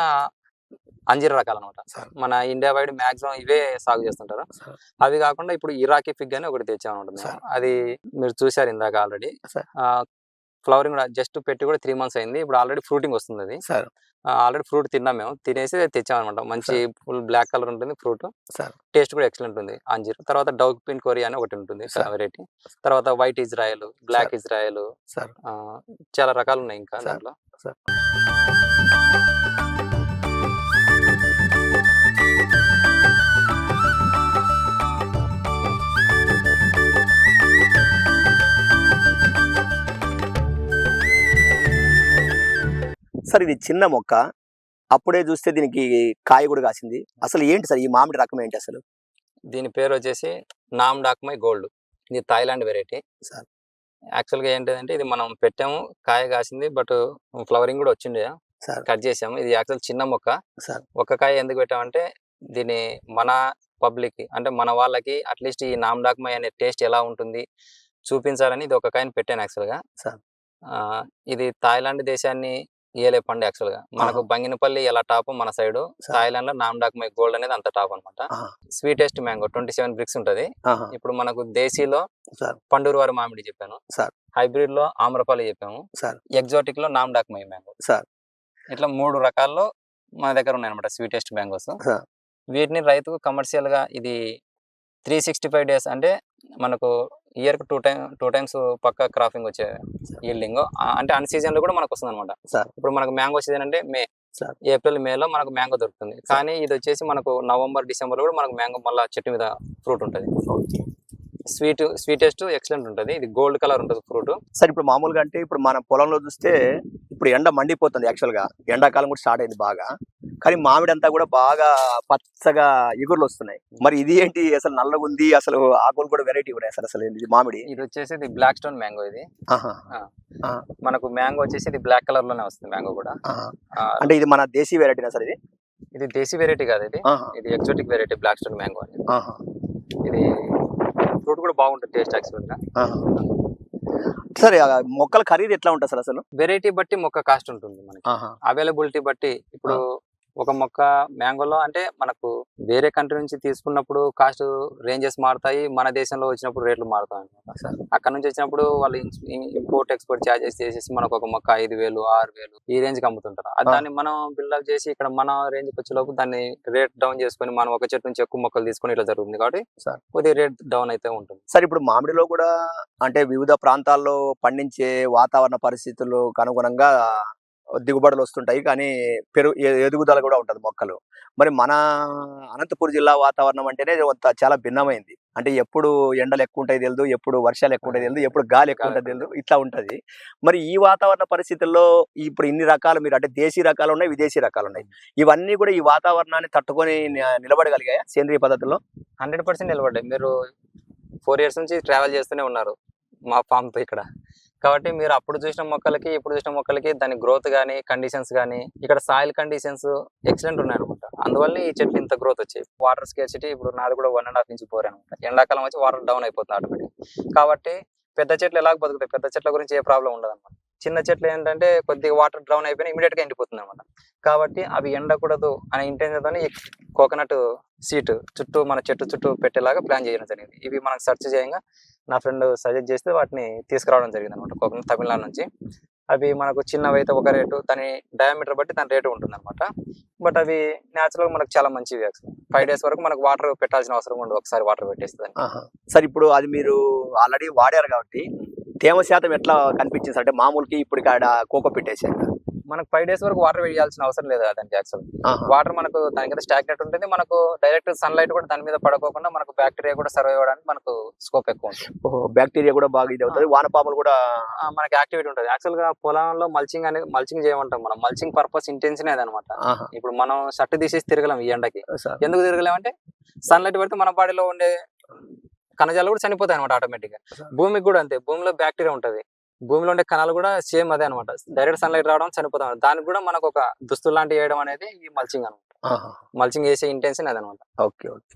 Speaker 3: అంజీర రకాలు అనమాట. మన ఇండియా వైడ్ మాక్సిమం ఇవే సాగు చేస్తుంటారు. అవి కాకుండా ఇప్పుడు ఇరాకీ ఫిగ్ అని ఒకటి తెచ్చామన్నమాట. అది మీరు చూసారు ఇందాక ఆల్రెడీ. ఫ్లవరింగ్ కూడా జస్ట్ పెట్టి కూడా త్రీ మంత్స్ అయింది. ఇప్పుడు ఆల్రెడీ ఫ్రూటింగ్ వస్తుంది అది.
Speaker 2: సార్.
Speaker 3: ఆల్రెడీ ఫ్రూట్ తిన్నాం మేము. తినేసి తెచ్చాం అనమాట మంచి ఫుల్ బ్లాక్ కలర్ ఉంటుంది ఫ్రూట్.
Speaker 2: సార్.
Speaker 3: టేస్ట్ కూడా ఎక్సలెంట్ ఉంది. అంజీర్. తర్వాత డౌగ్ పిన్ కొరియా అని ఒకటి ఉంటుంది. వెరైటీ తర్వాత white Israel black Israel
Speaker 2: sir.
Speaker 3: చాలా రకాలు ఉన్నాయి ఇంకా. దాంట్లో.
Speaker 2: సార్ ఇది చిన్న మొక్క. అప్పుడే చూస్తే దీనికి కాయ కూడా కాసింది. అసలు ఏంటి సార్ ఈ మామిడి రకం ఏంటి అసలు?
Speaker 3: దీని పేరు వచ్చేసి నామ్ డాక్మై గోల్డ్. ఇది థాయిలాండ్ వెరైటీ.
Speaker 2: Sir.
Speaker 3: యాక్చువల్గా ఏంటిదంటే ఇది మనం పెట్టాము కాయ కాసింది బట్ ఫ్లవరింగ్ కూడా వచ్చిండే.
Speaker 2: సార్.
Speaker 3: కట్ చేసాము. ఇది యాక్చువల్ చిన్న మొక్క.
Speaker 2: సార్.
Speaker 3: ఒక కాయ ఎందుకు పెట్టామంటే దీన్ని మన పబ్లిక్ అంటే మన వాళ్ళకి అట్లీస్ట్ ఈ నామ్ డాక్మై అనే టేస్ట్ ఎలా ఉంటుంది చూపించాలని ఇది ఒక కాయని పెట్టాను యాక్చువల్గా
Speaker 2: సార్.
Speaker 3: ఆ, ఇది థాయిలాండ్ దేశాన్ని ఏలే పండు యాక్చువల్గా మనకు బంగినపల్లి ఎలా టాప్ మన సైడ్. థాయిలాండ్లో నామ్డాక్ మై గోల్డ్ అనేది అంత టాప్ అనమాట. Sweetest mango twenty seven brix ఉంటది. ఇప్పుడు మనకు దేశీలో. పండూరు వారి మామిడి చెప్పాను
Speaker 2: సార్.
Speaker 3: హైబ్రిడ్లో ఆమ్రపాలి చెప్పాము
Speaker 2: sir.
Speaker 3: ఎగ్జాటిక్లో Nam Dok Mai mango
Speaker 2: sir.
Speaker 3: ఇట్లా మూడు రకాల్లో మన దగ్గర ఉన్నాయి అనమాట స్వీటెస్ట్ మ్యాంగోస్. వీటిని రైతుకు కమర్షియల్గా ఇది త్రీ సిక్స్టీ ఫైవ్ డేస్ అంటే మనకు ఇయర్కు టూ టైం టూ టైమ్స్ పక్క క్రాపింగ్ వచ్చే ఈల్డింగ్ అంటే అన్ సీజన్లో కూడా మనకు వస్తుంది అనమాట. ఇప్పుడు మనకు మ్యాంగో సీజన్ అంటే మే. ఏప్రిల్ మే లో మనకు మ్యాంగో దొరుకుతుంది. కానీ ఇది వచ్చేసి మనకు నవంబర్ డిసెంబర్ కూడా మనకు మ్యాంగో మళ్ళీ చెట్టు మీద ఫ్రూట్ ఉంటుంది. స్వీట్ స్వీటెస్ట్ ఎక్సలెంట్ ఉంటుంది. ఇది గోల్డ్ కలర్ ఉంటుంది ఫ్రూట్.
Speaker 2: సార్ ఇప్పుడు మామూలుగా అంటే ఇప్పుడు మన పొలంలో చూస్తే ఇప్పుడు ఎండ మండిపోతుంది యాక్చువల్గా ఎండాకాలం కూడా స్టార్ట్ అయింది బాగా. కానీ మామిడి అంతా కూడా బాగా పచ్చగా ఎగురులు వస్తున్నాయి. మరి ఇది ఏంటి? అసలు నల్లగా ఉంది. అసలు ఆకులు కూడా వెరైటీ ఉన్నాయి అసలు అసలు ఇది మామిడి.
Speaker 3: ఇది వచ్చేసి ఇది బ్లాక్ స్టోన్ మ్యాంగో ఇది.
Speaker 2: ఆహా,
Speaker 3: మనకు మ్యాంగో వచ్చేసి ఇది బ్లాక్ కలర్లోనే వస్తుంది మ్యాంగో కూడా.
Speaker 2: అంటే ఇది మన దేశీ వెరైటీనా సార్ ఇది?
Speaker 3: ఇది దేశీ వెరైటీ కాదు ఇది. ఇది exotic variety black stone mango అని.
Speaker 2: ఆహా,
Speaker 3: ఇది ఫ్రూట్ కూడా బాగుంటుంది టేస్ట్ యాక్చువల్గా
Speaker 2: ఆహా. సరే మొక్కల ఖరీదు ఎట్లా ఉంటుంది సార్ అసలు?
Speaker 3: వెరైటీ బట్టి మొక్క కాస్ట్ ఉంటుంది మనకి. అవైలబిలిటీ బట్టి ఇప్పుడు ఒక మొక్క మ్యాంగోలో అంటే మనకు వేరే కంట్రీ నుంచి తీసుకున్నప్పుడు కాస్ట్ రేంజెస్ మారుతాయి మన దేశంలో వచ్చినప్పుడు రేట్లు మారుతాయి
Speaker 2: సార్.
Speaker 3: అక్కడ నుంచి వచ్చినప్పుడు వాళ్ళు ఇంపోర్ట్ ఎక్స్పోర్ట్ చార్జెస్ చేసేసి మనకు ఒక మొక్క ఐదు వేలు ఆరు వేలు ఈ రేంజ్కి అమ్ముతుంటారు. దాన్ని మనం బిల్డప్ చేసి ఇక్కడ మన రేంజ్కి వచ్చేలోపు దాన్ని రేట్ డౌన్ చేసుకొని మనం ఒక చెట్టు నుంచి ఎక్కువ మొక్కలు తీసుకొని ఇట్లా జరుగుతుంది కాబట్టి
Speaker 2: సార్.
Speaker 3: కొద్దిగా రేట్ డౌన్ అయితే ఉంటుంది
Speaker 2: సార్ ఇప్పుడు మామిడిలో కూడా అంటే వివిధ ప్రాంతాల్లో పండించే వాతావరణ పరిస్థితులకు అనుగుణంగా దిగుబడులు వస్తుంటాయి. కానీ పెరుగు ఎదుగుదల కూడా ఉంటుంది మొక్కలు. మరి మన అనంతపురం జిల్లా వాతావరణం అంటేనే కొంత చాలా భిన్నమైంది. అంటే ఎప్పుడు ఎండలు ఎక్కువ ఉంటాయి తెలియదు ఎప్పుడు వర్షాలు ఎక్కువ ఉంటాయి తెలియదు ఎప్పుడు గాలి ఎక్కువ ఉంటుంది తెలియదు ఇట్లా ఉంటది. మరి ఈ వాతావరణ పరిస్థితుల్లో ఇప్పుడు ఇన్ని రకాలు మీరు అంటే దేశీ రకాలు ఉన్నాయి విదేశీ రకాలు ఉన్నాయి. ఇవన్నీ కూడా ఈ వాతావరణాన్ని తట్టుకొని నిలబడగలిగాయా సేంద్రియ పద్ధతిలో
Speaker 3: హండ్రెడ్ పర్సెంట్ నిలబడ్డాయి. మీరు ఫోర్ ఇయర్స్ నుంచి ట్రావెల్ చేస్తూనే ఉన్నారు మా farm తో ఇక్కడ. కాబట్టి మీరు అప్పుడు చూసిన మొక్కలకి ఇప్పుడు చూసిన మొక్కలకి దాని గ్రోత్ కానీ కండిషన్స్ కానీ ఇక్కడ సాయిల్ కండిషన్స్ ఎక్సలెంట్ ఉన్నాయి అనమాట అందువల్ల ఈ చెట్లు ఇంత గ్రోత్ వచ్చాయి. వాటర్ స్కేర్సిటీ ఇప్పుడు నాది కూడా one and half inch pour అనమాట. ఎండాకాలం వచ్చి వాటర్ డౌన్ అయిపోతుంది ఆటోమేటిక్ కాబట్టి పెద్ద చెట్లు ఎలా బతుకుతాయి? పెద్ద చెట్ల గురించి ఏ ప్రాబ్లం ఉండదు అనమాట చిన్న చెట్లు ఏంటంటే కొద్దిగా వాటర్ డ్రౌన్ అయిపోయినా ఇమీడియట్గా ఎండిపోతుంది అనమాట కాబట్టి అవి ఎండకూడదు అనే ఇంటెన్షన్ కోకోనట్ సీట్ చుట్టూ మన చెట్టు చుట్టూ పెట్టేలాగా ప్లాన్ చేయడం జరిగింది. ఇవి మనకు సెర్చ్ చేయంగా నా ఫ్రెండ్ సజెస్ట్ చేస్తే వాటిని తీసుకురావడం జరిగింది అనమాట కోకోనట్ తమిళనాడు నుంచి. అవి మనకు చిన్నవి అయితే ఒక రేటు దాని డయామీటర్ బట్టి దాని రేటు ఉంటుంది అనమాట బట్ అవి న్యాచురల్గా మనకు చాలా మంచివి ఫైవ్ డేస్ వరకు మనకు వాటర్ పెట్టాల్సిన అవసరం ఉండదు. ఒకసారి వాటర్ పెట్టేస్తుంది
Speaker 2: సార్ ఇప్పుడు అది మీరు ఆల్రెడీ వాడారు కాబట్టి తేమ శాతం ఎట్లా కనిపించింది? అంటే మామూలుకి ఇప్పుడు ఆడ కోకో పెట్టేసాక
Speaker 3: మనకు ఫైవ్ డేస్ వరకు వాటర్ వేయాల్సిన అవసరం లేదు దానికి యాక్చువల్. వాటర్ మనకు దాని కింద స్టాగ్నెట్ ఉంటుంది. మనకు డైరెక్ట్ సన్లైట్ కూడా దాని మీద పడుకోకుండా మనకు బ్యాక్టీరియా కూడా సర్వైవ్ అవ్వడానికి మనకు స్కోప్ ఎక్కువ ఉంటుంది.
Speaker 2: బ్యాక్టీరియా కూడా బాగా ఇది అవుతుంది. వానపాములు కూడా
Speaker 3: మనకి యాక్టివిటీ ఉంటుంది. యాక్చువల్గా పొలంలో మల్చింగ్ అనేది మల్చింగ్ చేయమంటాం మనం. మల్చింగ్ పర్పస్ ఇంటెన్షన్ అనమాట. ఇప్పుడు మనం షర్ట్ తీసేసి తిరగలేం ఈ ఎండకి. ఎందుకు తిరగలేమంటే సన్లైట్ పడితే మన బాడీలో ఉండే కణజాలు కూడా చనిపోతాయి అనమాట ఆటోమేటిక్గా. భూమికి కూడా అంతే. భూమిలో బ్యాక్టీరియా ఉంటది. భూమిలో ఉండే కణాలు కూడా సేమ్ అదే అనమాట డైరెక్ట్ సన్లైట్ రావడం చనిపోతాం. దానికి కూడా మనకు ఒక దుస్తులు లాంటివి వేయడం అనేది ఈ మల్చింగ్ అనమాట. మల్చింగ్ చేసే ఇంటెన్షన్ అదనమాట
Speaker 2: ఓకే ఓకే.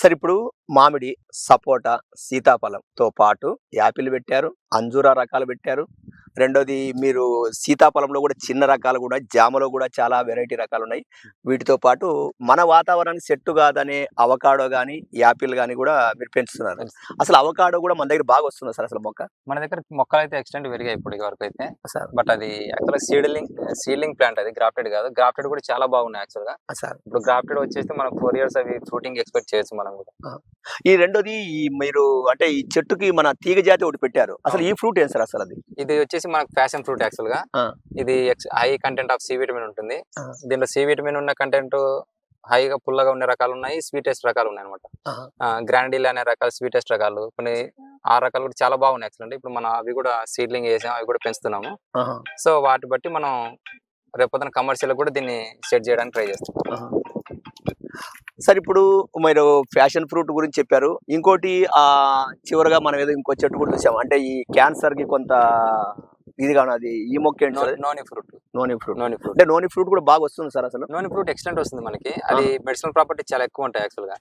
Speaker 2: సార్ ఇప్పుడు మామిడి సపోటా సీతాఫలంతో పాటు యాపిల్ పెట్టారు అంజూరా రకాలు పెట్టారు రెండోది మీరు సీతాఫలంలో కూడా చిన్న రకాలు కూడా జామలో కూడా చాలా వెరైటీ రకాలు ఉన్నాయి వీటితో పాటు మన వాతావరణానికి సెట్ కాదనే అవకాడో కానీ యాపిల్ కానీ కూడా మీరు పెంచుతున్నారు. అసలు అవకాడో కూడా మన దగ్గర బాగా వస్తుంది సార్ అసలు మొక్క?
Speaker 3: మన దగ్గర మొక్కలు అయితే ఎక్స్టెండ్ పెరిగాయి ఇప్పటి వరకు అయితే.
Speaker 2: సార్.
Speaker 3: బట్ అది యాక్చువల్గా సీడ్లింగ్ సీడ్లింగ్ ప్లాంట్ అది గ్రాఫ్టెడ్ కాదు. గ్రాఫ్టెడ్ కూడా చాలా బాగున్నాయి యాక్చువల్గా.
Speaker 2: సార్.
Speaker 3: ఇప్పుడు గ్రాఫ్టెడ్ వచ్చేస్తే మనం ఫోర్ ఇయర్స్ అవి ఫ్రూటింగ్ ఎక్స్పెక్ట్ చేయొచ్చు మనం కూడా.
Speaker 2: ఈ రెండోది మీరు అంటే ఈ చెట్టుకి మన తీగ జాతి ఒకటి పెట్టారు. అసలు ఈ ఫ్రూట్ ఏం సార్ అసలు అది?
Speaker 3: ఇది వచ్చేసి మనకు ఫ్యాషన్ ఫ్రూట్
Speaker 2: యాక్చువల్గా.
Speaker 3: ఇది high content of C vitamin ఉంటుంది. దీంట్లో సి విటమిన్ ఉన్న కంటెంట్ హైగా పుల్లగా ఉండే రకాలు ఉన్నాయి స్వీటెస్ట్ రకాలు ఉన్నాయి అనమాట. గ్రాండిల్ అనే రకాలు స్వీటెస్ట్ రకాలు కొన్ని ఆ రకాలు కూడా చాలా బాగున్నాయి యాక్చువల్ ఇప్పుడు మనం అవి కూడా సీడ్లింగ్ వేసాం అవి కూడా పెంచుతున్నాము. సో వాటి బట్టి మనం రేపొద్దున కమర్షియల్ కూడా దీన్ని సెట్ చేయడానికి ట్రై చేస్తాం.
Speaker 2: సార్ ఇప్పుడు మీరు ఫ్యాషన్ ఫ్రూట్ గురించి చెప్పారు ఇంకోటి ఆ చివరగా మనం ఏదో ఇంకో చెట్టు కూడా చూసాం అంటే ఈ క్యాన్సర్కి కొంత ఇది కాదు అది ఈ మొక్క ఏంటి
Speaker 3: noni fruit.
Speaker 2: Noni fruit.
Speaker 3: Noni fruit.
Speaker 2: అంటే నోని ఫ్రూట్ కూడా బాగా వస్తుంది సార్ అసలు?
Speaker 3: నోని ఫ్రూట్ ఎక్సలెంట్ వస్తుంది మనకి. అది మెడిసినల్ ప్రాపర్టీ చాలా ఎక్కువ ఉంటాయి
Speaker 2: యాక్చువల్గా.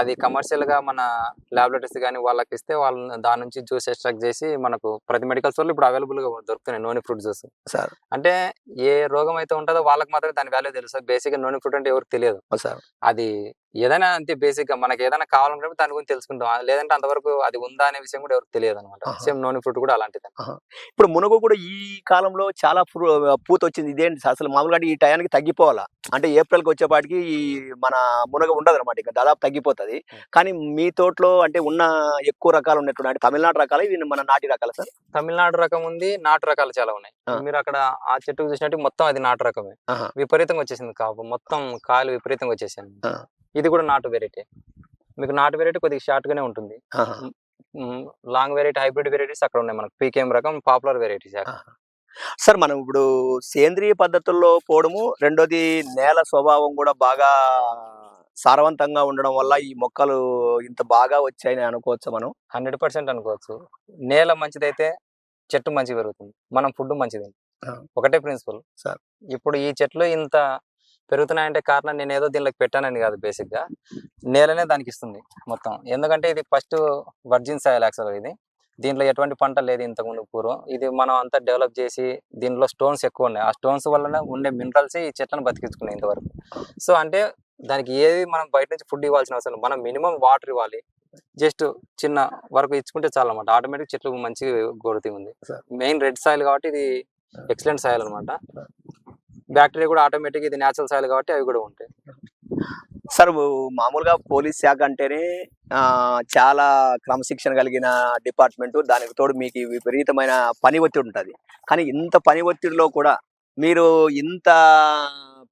Speaker 3: అది కమర్షియల్గా మన ల్యాబొరేటరీస్ కానీ వాళ్ళకి ఇస్తే వాళ్ళు దాని నుంచి జ్యూస్ ఎక్స్ట్రాక్ట్ చేసి మనకు ప్రతి మెడికల్ స్టోర్ ఇప్పుడు అవైలబుల్గా దొరుకుతున్నాయి నోని ఫ్రూట్ జ్యూస్.
Speaker 2: సార్.
Speaker 3: అంటే ఏ రోగం అయితే ఉంటుందో వాళ్ళకి మాత్రమే దాని వాల్యూ తెలుసు. బేసిక్గా నోని ఫ్రూట్ అంటే ఎవరికి తెలియదు.
Speaker 2: సార్.
Speaker 3: అది ఏదైనా అంతే బేసిక్గా మనకి ఏదైనా కావాలనుకుంటే దాని గురించి తెలుసుకుంటాం. లేదంటే అంతవరకు అది ఉందా అనే విషయం కూడా ఎవరికి తెలియదు అనమాట. సేమ్ నోని ఫ్రూట్ కూడా అలాంటిది.
Speaker 2: ఇప్పుడు మునగ కూడా ఈ కాలంలో చాలా పూత వచ్చింది ఇదేంటి? అసలు మామూలుగా ఈ టయానికి తగ్గిపోవాలా అంటే ఏప్రిల్కి వచ్చేపాటికి ఈ మన మునగ ఉండదు అనమాట ఇక దాదాపు తగ్గిపోతుంది కానీ మీ తోటలో అంటే ఉన్న ఎక్కువ రకాలు ఉన్నట్టు అంటే తమిళనాడు రకాలు ఇవి మన నాటి రకాలు సార్
Speaker 3: తమిళనాడు రకం ఉంది నాటు రకాలు చాలా ఉన్నాయి. మీరు అక్కడ ఆ చెట్టుకు చూసినట్టు మొత్తం అది నాటు రకమే. విపరీతంగా వచ్చేసింది కాపు మొత్తం కాయలు విపరీతంగా వచ్చేసింది. ఇది కూడా నాటు వెరైటీ మీకు నాటు వెరైటీ కొద్దిగా షార్ట్ గానే ఉంటుంది. లాంగ్ వెరైటీ హైబ్రిడ్ వెరైటీస్ అక్కడ ఉన్నాయి మనకు పీకేఎం రకం పాపులర్ వెరైటీస్.
Speaker 2: సార్ మనం ఇప్పుడు సేంద్రియ పద్ధతుల్లో పోవడము రెండోది నేల స్వభావం కూడా బాగా సారవంతంగా ఉండడం వల్ల ఈ మొక్కలు ఇంత బాగా వచ్చాయని అనుకోవచ్చు మనం?
Speaker 3: హండ్రెడ్ పర్సెంట్ అనుకోవచ్చు. నేల మంచిదైతే చెట్టు మంచిగా పెరుగుతుంది. మనం ఫుడ్ మంచిది. ఒకటే ప్రిన్సిపల్.
Speaker 2: సార్.
Speaker 3: ఇప్పుడు ఈ చెట్లు ఇంత పెరుగుతున్నాయంటే కారణం నేను ఏదో దీనిలోకి పెట్టానని కాదు బేసిక్గా నేలనే దానికి ఇస్తుంది మొత్తం. ఎందుకంటే ఇది ఫస్ట్ వర్జిన్ సాయిల్ యాక్చువల్ ఇది. దీంట్లో ఎటువంటి పంట లేదు ఇంతకుముందు పూర్వం. ఇది మనం అంతా డెవలప్ చేసి దీంట్లో స్టోన్స్ ఎక్కువ ఉన్నాయి. ఆ స్టోన్స్ వలన ఉండే మినరల్స్ ఈ చెట్లను బతికించుకున్నాయి ఇంతవరకు. సో అంటే దానికి ఏది మనం బయట నుంచి ఫుడ్ ఇవ్వాల్సిన అవసరం. మనం మినిమం వాటర్ ఇవ్వాలి. జస్ట్ చిన్న వరకు ఇచ్చుకుంటే చాలు అనమాట ఆటోమేటిక్ చెట్లు మంచిగా గ్రోత్ ఉంది. మెయిన్ రెడ్ సాయిల్ కాబట్టి ఇది ఎక్సలెంట్ సాయిల్ అనమాట బ్యాక్టీరియా కూడా ఆటోమేటిక్ ఇది నేచురల్ సాయిల్ కాబట్టి అవి కూడా ఉంటాయి.
Speaker 2: సార్ మామూలుగా పోలీస్ శాఖ అంటేనే చాలా క్రమశిక్షణ కలిగిన డిపార్ట్మెంట్. దానికి తోడు మీకు విపరీతమైన పని ఒత్తిడి ఉంటుంది. కానీ ఇంత పని ఒత్తిడిలో కూడా మీరు ఇంత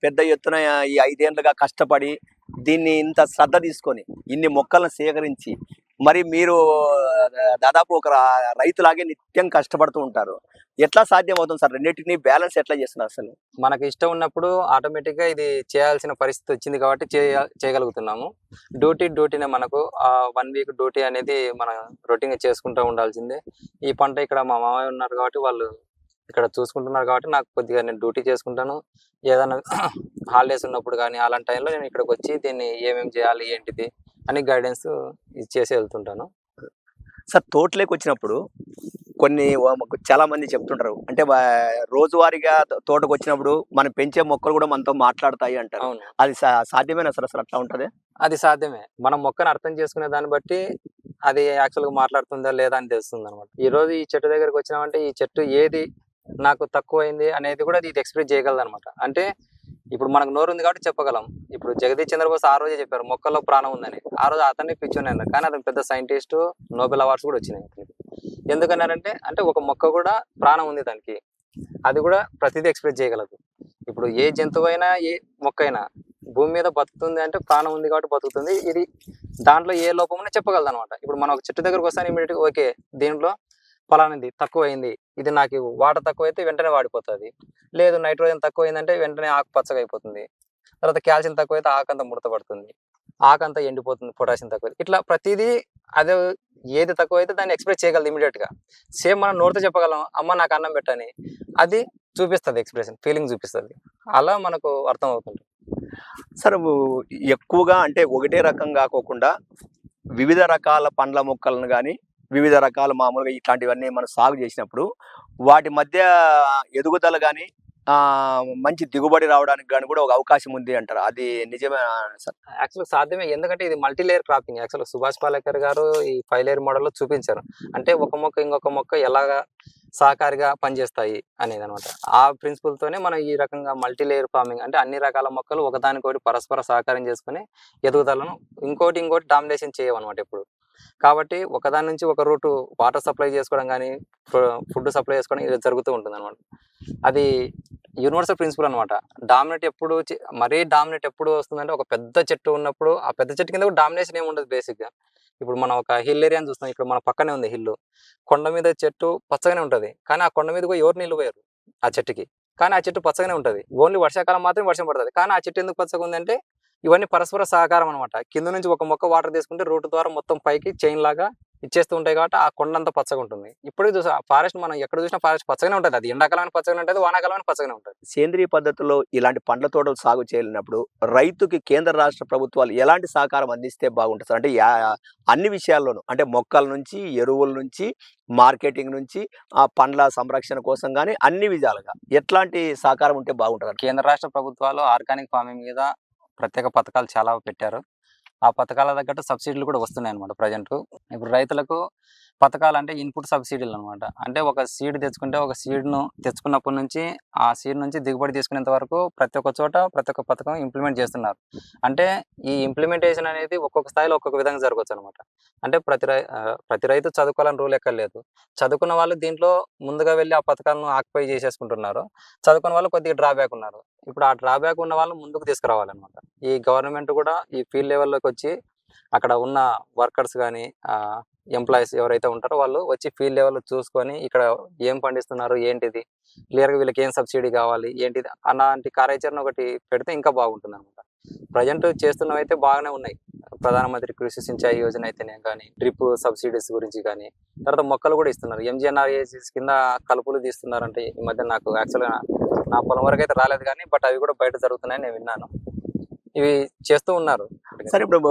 Speaker 2: పెద్ద ఎత్తున ఈ ఐదేళ్ళుగా కష్టపడి దీన్ని ఇంత శ్రద్ధ తీసుకొని ఇన్ని మొక్కలను సేకరించి మరి మీరు దాదాపు ఒక రైతులాగే నిత్యం కష్టపడుతూ ఉంటారు. ఎట్లా సాధ్యం అవుతుంది సార్? రెండింటిని బ్యాలెన్స్ ఎట్లా చేస్తున్నారు అసలు?
Speaker 3: మనకి ఇష్టం ఉన్నప్పుడు ఆటోమేటిక్గా ఇది చేయాల్సిన పరిస్థితి వచ్చింది కాబట్టి చేయ- చేయగలుగుతున్నాము. డ్యూటీ డ్యూటీనే మనకు ఆ వన్ వీక్ డ్యూటీ అనేది మన రొటీన్ చేసుకుంటూ ఉండాల్సిందే. ఈ పంట ఇక్కడ మా మామయ్య ఉన్నారు కాబట్టి వాళ్ళు ఇక్కడ చూసుకుంటున్నారు కాబట్టి నాకు కొద్దిగా నేను డ్యూటీ చేసుకుంటాను. ఏదైనా హాలిడేస్ ఉన్నప్పుడు కానీ అలాంటి టైంలో నేను ఇక్కడికి వచ్చి దీన్ని ఏమేమి చేయాలి ఏంటిది అని గైడెన్స్ చేసి వెళ్తుంటాను.
Speaker 2: సార్ తోటలోకి వచ్చినప్పుడు కొన్ని చాలా మంది చెప్తుంటారు. అంటే రోజువారీగా తోటకు వచ్చినప్పుడు మనం పెంచే మొక్కలు కూడా మనతో మాట్లాడతాయి అంటారు. అది సా- సాధ్యమేనా సార్ అసలు అట్లా ఉంటది?
Speaker 3: అది సాధ్యమే. మనం మొక్కను అర్థం చేసుకునే దాన్ని బట్టి అది యాక్చువల్గా మాట్లాడుతుందా లేదా అని తెలుస్తుంది అనమాట ఈ రోజు ఈ చెట్టు దగ్గరకు వచ్చినామంటే ఈ చెట్టు ఏది నాకు తక్కువైంది అనేది కూడా ఇది ఎక్స్ప్రెస్ చేయగలదు అనమాట అంటే ఇప్పుడు మనకు నోరు ఉంది కాబట్టి చెప్పగలం. ఇప్పుడు జగదీష్ చంద్రబోస్ ఆ రోజే చెప్పారు మొక్కల్లో ప్రాణం ఉందని. ఆ రోజు అతన్ని పిచ్చోని అన్నారు. కానీ అతను పెద్ద సైంటిస్ట్ నోబెల్ అవార్డ్స్ కూడా వచ్చినాయి. ఎందుకన్నారంటే అంటే ఒక మొక్క కూడా ప్రాణం ఉంది దానికి. అది కూడా ప్రతిదీ ఎక్స్ప్రెస్ చేయగలదు. ఇప్పుడు ఏ జంతువు అయినా ఏ మొక్క అయినా భూమి మీద బతుకుతుంది అంటే ప్రాణం ఉంది కాబట్టి బతుకుతుంది. ఇది దాంట్లో ఏ లోపం చెప్పగలదు అనమాట ఇప్పుడు మనం ఒక చెట్టు దగ్గరకు వస్తాను ఇమీడియట్గా ఓకే దీంట్లో ఫలానిది తక్కువ అయింది ఇది నాకు వాటర్ తక్కువ అయితే వెంటనే వాడిపోతుంది. లేదు నైట్రోజన్ తక్కువ అయిందంటే వెంటనే ఆకు పచ్చగా అయిపోతుంది. తర్వాత కాల్షియం తక్కువ అయితే ఆకు ముడత పడుతుంది. ఆకంతా ఎండిపోతుంది పొటాషియం తక్కువ అయితే. ఇట్లా ప్రతిదీ అదే ఏది తక్కువ అయితే దాన్ని ఎక్స్ప్రెస్ చేయగలదు ఇమీడియట్గా సేమ్ మనం నోటితో చెప్పగలం అమ్మ నాకు అన్నం పెట్టని. అది చూపిస్తుంది ఎక్స్ప్రెషన్ ఫీలింగ్ చూపిస్తుంది. అలా మనకు అర్థం అవుతుంది
Speaker 2: సార్ ఎక్కువగా అంటే ఒకటే రకం కాకోకుండా వివిధ రకాల పండ్ల మొక్కలను కానీ వివిధ రకాల మామూలుగా ఇట్లాంటివన్నీ మనం సాగు చేసినప్పుడు వాటి మధ్య ఎదుగుదల కానీ మంచి దిగుబడి రావడానికి కానీ కూడా ఒక అవకాశం ఉంది అంటారు. అది నిజమే సార్.
Speaker 3: యాక్చువల్ సాధ్యమే. ఎందుకంటే ఇది multi layer cropping. Actual Subhash Palekar గారు ఈ ఫైవ్ లేయర్ మోడల్లో చూపించారు. అంటే ఒక మొక్క ఇంకొక మొక్క ఎలాగా సహకారిగా పనిచేస్తాయి అనేది అనమాట ఆ ప్రిన్సిపల్ తోనే మనం ఈ రకంగా మల్టీ లేయర్ ఫార్మింగ్ అంటే అన్ని రకాల మొక్కలు ఒకదానికొకటి పరస్పర సహకారం చేసుకుని ఎదుగుదలను ఇంకోటి ఇంకోటి డామినేషన్ చేయవన్నమాట ఇప్పుడు కాబట్టి ఒకదాని నుంచి ఒక రూటు వాటర్ సప్లై చేసుకోవడం కానీ ఫుడ్ సప్లై చేసుకోవడం ఇది జరుగుతూ ఉంటుంది అనమాట అది యూనివర్సల్ ప్రిన్సిపల్ అనమాట డామినేట్ ఎప్పుడు మరీ డామినేట్ ఎప్పుడు వస్తుందంటే ఒక పెద్ద చెట్టు ఉన్నప్పుడు ఆ పెద్ద చెట్టు కింద డామినేషన్ ఏమి ఉండదు బేసిక్గా ఇప్పుడు మనం ఒక హిల్ ఏరియా చూస్తాం ఇక్కడ మన పక్కనే ఉంది హిల్ కొండ మీద చెట్టు పచ్చగానే ఉంటుంది. కానీ ఆ కొండ మీద కూడా ఎవరు నీళ్ళు పోయారు ఆ చెట్టుకి. కానీ ఆ చెట్టు పచ్చగానే ఉంటుంది. ఓన్లీ వర్షాకాలం మాత్రం వర్షం పడుతుంది. కానీ ఆ చెట్టు ఎందుకు పచ్చగా ఉందంటే ఇవన్నీ పరస్పర సహకారం అనమాట కింద నుంచి ఒక మొక్క వాటర్ తీసుకుంటే రూట్ ద్వారా మొత్తం పైకి చైన్ లాగా ఇచ్చేస్తూ ఉంటాయి కాబట్టి ఆ కొండ అంతా పచ్చగా ఉంటుంది. ఇప్పటికి చూసా ఫారెస్ట్ మనం ఎక్కడ చూసినా ఫారెస్ట్ పచ్చగానే ఉంటుంది. అది ఎండాకాలమైన పచ్చగానే ఉంటుంది వానాకాలమైన పచ్చగానే ఉంటుంది.
Speaker 2: సేంద్రియ పద్ధతిలో ఇలాంటి పండ్ల తోటలు సాగు చేయలేనప్పుడు రైతుకి కేంద్ర రాష్ట్ర ప్రభుత్వాలు ఎలాంటి సహకారం అందిస్తే బాగుంటుంది సార్? అంటే అన్ని విషయాల్లోనూ అంటే మొక్కల నుంచి ఎరువుల నుంచి మార్కెటింగ్ నుంచి ఆ పండ్ల సంరక్షణ కోసం కానీ అన్ని విధాలుగా ఎట్లాంటి సహకారం ఉంటే బాగుంటుంది?
Speaker 3: కేంద్ర రాష్ట్ర ప్రభుత్వాలు ఆర్గానిక్ ఫార్మింగ్ మీద ప్రత్యేక పథకాలు చాలా పెట్టారు. ఆ పథకాల తగ్గట్టు సబ్సిడీలు కూడా వస్తున్నాయి అనమాట ప్రజెంట్. ఇప్పుడు రైతులకు పథకాలు అంటే ఇన్పుట్ సబ్సిడీలు అనమాట అంటే ఒక సీడ్ తెచ్చుకుంటే ఒక సీడ్ను తెచ్చుకున్నప్పటి నుంచి ఆ సీడ్ నుంచి దిగుబడి తీసుకునేంత వరకు ప్రతి ఒక్క చోట ప్రతి ఒక్క పథకం ఇంప్లిమెంట్ చేస్తున్నారు. అంటే ఈ ఇంప్లిమెంటేషన్ అనేది ఒక్కొక్క స్థాయిలో ఒక్కొక్క విధంగా జరగవచ్చు అనమాట అంటే ప్రతి రై ప్రతి రైతు చదువుకోవాలని రూల్ ఎక్కర్లేదు. చదువుకున్న వాళ్ళు దీంట్లో ముందుగా వెళ్ళి ఆ పథకాలను ఆక్యుపై చేసేసుకుంటున్నారు. చదువుకున్న వాళ్ళు కొద్దిగా డ్రాబ్యాక్ ఉన్నారు. ఇప్పుడు ఆ డ్రాబ్యాక్ ఉన్న వాళ్ళు ముందుకు తీసుకురావాలన్నమాట ఈ గవర్నమెంట్ కూడా ఈ ఫీల్డ్ లెవెల్లోకి వచ్చి అక్కడ ఉన్న వర్కర్స్ కానీ ఎంప్లాయీస్ ఎవరైతే ఉంటారో వాళ్ళు వచ్చి ఫీల్డ్ లెవెల్ చూసుకొని ఇక్కడ ఏం పండిస్తున్నారు ఏంటిది? క్లియర్గా వీళ్ళకి ఏం సబ్సిడీ కావాలి ఏంటిది? అలాంటి కార్యాచరణ ఒకటి పెడితే ఇంకా బాగుంటుంది అనమాట ప్రజెంట్ చేస్తున్నవి అయితే బాగానే ఉన్నాయి. ప్రధానమంత్రి కృషి సించాయి యోజన అయితేనే కానీ డ్రిప్ సబ్సిడీస్ గురించి కానీ తర్వాత మొక్కలు కూడా ఇస్తున్నారు. ఎంజిఎన్ఆర్ఏసీస్ కింద కలుపులు తీస్తున్నారంటే ఈ మధ్య నాకు యాక్చువల్గా నా పొలం వరకు అయితే రాలేదు కానీ బట్ అవి కూడా బయట జరుగుతున్నాయని నేను విన్నాను. ఇవి చేస్తూ ఉన్నారు.
Speaker 2: సరే ఇప్పుడు